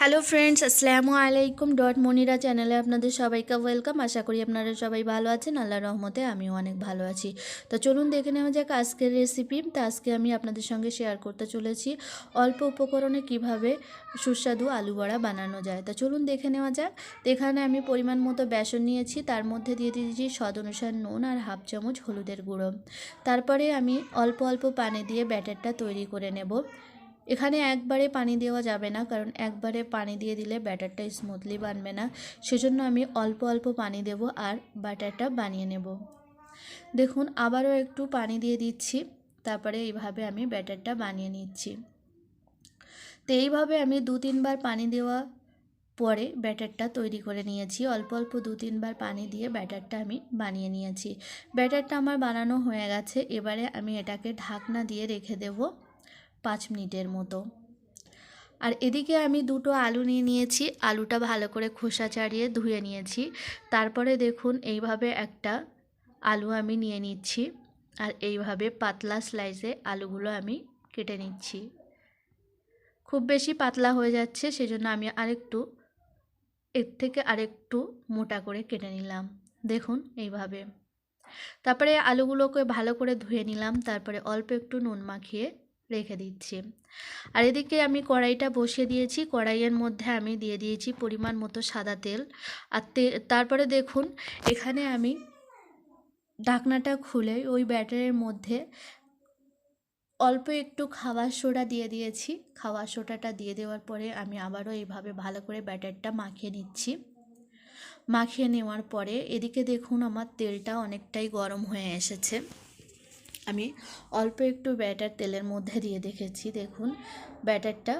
Hello friends আসসালামু আলাইকুম dot Monira চ্যানেলে আপনাদের সবাইকে ওয়েলকাম আশা করি আপনারা সবাই ভালো আছেন। আল্লাহ রহমতে আমিও অনেক ভালো আছি। তো চলুন দেখে নেওয়া যাক আজকের রেসিপি তো আজকে আমি আপনাদের সঙ্গে শেয়ার করতে চলেছি। অল্প উপকরণে কীভাবে সুস্বাদু আলু বড়া বানানো যায়। তো চলুন দেখে নেওয়া যাক। তো এখানে আমি পরিমাণ মতো বেসন নিয়েছি। তার মধ্যে দিয়ে দিয়েছি স্বাদ অনুসার নুন আর হাফ চামচ হলুদের গুঁড়ো। তারপরে আমি অল্প অল্প পানি দিয়ে ব্যাটারটা তৈরি করে নেব। এখানে একবারে পানি দেওয়া যাবে না, কারণ একবারে পানি দিয়ে দিলে ব্যাটারটা স্মুথলি বানবে না। সেজন্য আমি অল্প অল্প পানি দেব আর ব্যাটারটা বানিয়ে নেব। দেখুন, আবারও একটু পানি দিয়ে দিচ্ছি, তারপরে এইভাবে আমি ব্যাটারটা বানিয়ে নিচ্ছি। তো এইভাবে আমি দু তিনবার পানি দেওয়া পরে ব্যাটারটা তৈরি করে নিয়েছি। অল্প অল্প দু তিনবার পানি দিয়ে ব্যাটারটা আমি বানিয়ে নিয়েছি। ব্যাটারটা আমার বানানো হয়ে গেছে, এবারে আমি এটাকে ঢাকনা দিয়ে রেখে দেবো। পাঁচ মিনিটের মতো। আর এদিকে আমি দুটো আলু নিয়ে নিয়েছি। আলুটা ভালো করে খোসা ছাড়িয়ে ধুয়ে নিয়েছি। তারপরে দেখুন, এইভাবে একটা আলু আমি নিয়ে নিচ্ছি। আর এইভাবে পাতলা স্লাইসে আলুগুলো আমি কেটে নিচ্ছি। খুব বেশি পাতলা হয়ে যাচ্ছে, সেজন্য আমি আরেকটু, এর থেকে আরেকটু মোটা করে কেটে নিলাম। দেখুন, এইভাবে। তারপরে আলুগুলোকে ভালো করে ধুয়ে নিলাম। তারপরে অল্প একটু নুন মাখিয়ে রেখে দিচ্ছি। আর এদিকে আমি কড়াইটা বসিয়ে দিয়েছি। কড়াইয়ের মধ্যে আমি দিয়ে দিয়েছি পরিমাণ মতো সাদা তেল। আর তারপরে দেখুন, এখানে আমি ঢাকনাটা খুলে ওই ব্যাটারের মধ্যে অল্প একটু খাবার সোডা দিয়ে দিয়েছি। খাবার সোডাটা দিয়ে দেওয়ার পরে আমি আবারও এইভাবে ভালো করে ব্যাটারটা মাখিয়ে নিচ্ছি। মাখিয়ে নেওয়ার পরে এদিকে দেখুন, আমার তেলটা অনেকটাই গরম হয়ে এসেছে। আমি অল্প একটু ব্যাটার তেলের মধ্যে দিয়ে দেখেছি, দেখুন। ব্যাটারটা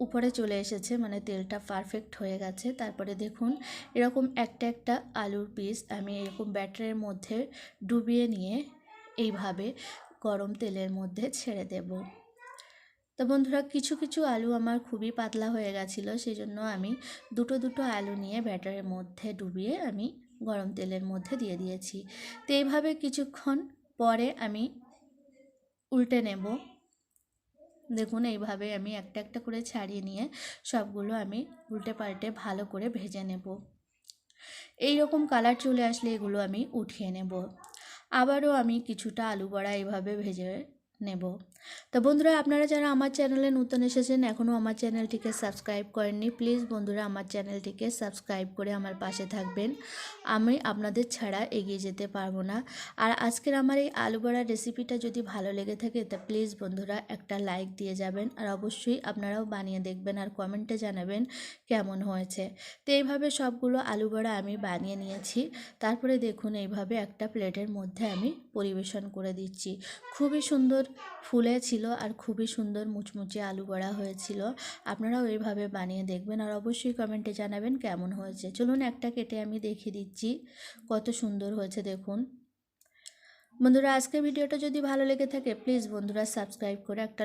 উপরে চলে এসেছে মানে তেলটা পারফেক্ট হয়ে গেছে। তারপরে দেখুন, এরকম একটা একটা আলুর পিস আমি এরকম ব্যাটারের মধ্যে ডুবিয়ে নিয়ে এইভাবে গরম তেলের মধ্যে ছেড়ে দেব। তো বন্ধুরা, কিছু কিছু আলু আমার খুবই পাতলা হয়ে গেছিল সেই জন্য আমি দুটো দুটো আলু নিয়ে ব্যাটারের মধ্যে ডুবিয়ে আমি গরম তেলের মধ্যে দিয়ে দিয়েছি। তো এইভাবে কিছুক্ষণ পরে আমি উল্টে নেব। দেখুন, এইভাবে আমি একটা একটা করে ছাড়িয়ে নিয়ে সবগুলো আমি উল্টে পাল্টে ভালো করে ভেজে নেব। এই রকম কালার চলে আসলে এগুলো আমি উঠিয়ে নেব। আবারও আমি কিছুটা আলু বড়া এইভাবে ভেজে নেব। তো বন্ধুরা, আপনারা যারা আমার চ্যানেলে নতুন এসেছেন, এখনও আমার চ্যানেলটিকে সাবস্ক্রাইব করেননি, প্লিজ বন্ধুরা আমার চ্যানেলটিকে সাবস্ক্রাইব করে আমার পাশে থাকবেন। আমি আপনাদের ছাড়া এগিয়ে যেতে পারব না। আর আজকের আমার এই আলু বড়ার রেসিপিটা যদি ভালো লেগে থাকে, তা প্লিজ বন্ধুরা একটা লাইক দিয়ে যাবেন আর অবশ্যই আপনারাও বানিয়ে দেখবেন আর কমেন্টে জানাবেন কেমন হয়েছে। তো এইভাবে সবগুলো আলু বড়া আমি বানিয়ে নিয়েছি। তারপরে দেখুন, এইভাবে একটা প্লেটের মধ্যে আমি পরিবেশন করে দিচ্ছি। খুবই সুন্দর ফুলে ছিল আর খুবই সুন্দর মুচমুচে আলু বড়া হয়েছিল। আপনারাও এইভাবে বানিয়ে দেখবেন আর অবশ্যই কমেন্টে জানাবেন কেমন হয়েছে। চলুন একটা কেটে আমি দেখিয়ে দিচ্ছি কত সুন্দর হয়েছে দেখুন। বন্ধুরা, আজকের ভিডিওটা যদি ভালো লেগে থাকে প্লিজ বন্ধুরা সাবস্ক্রাইব করে একটা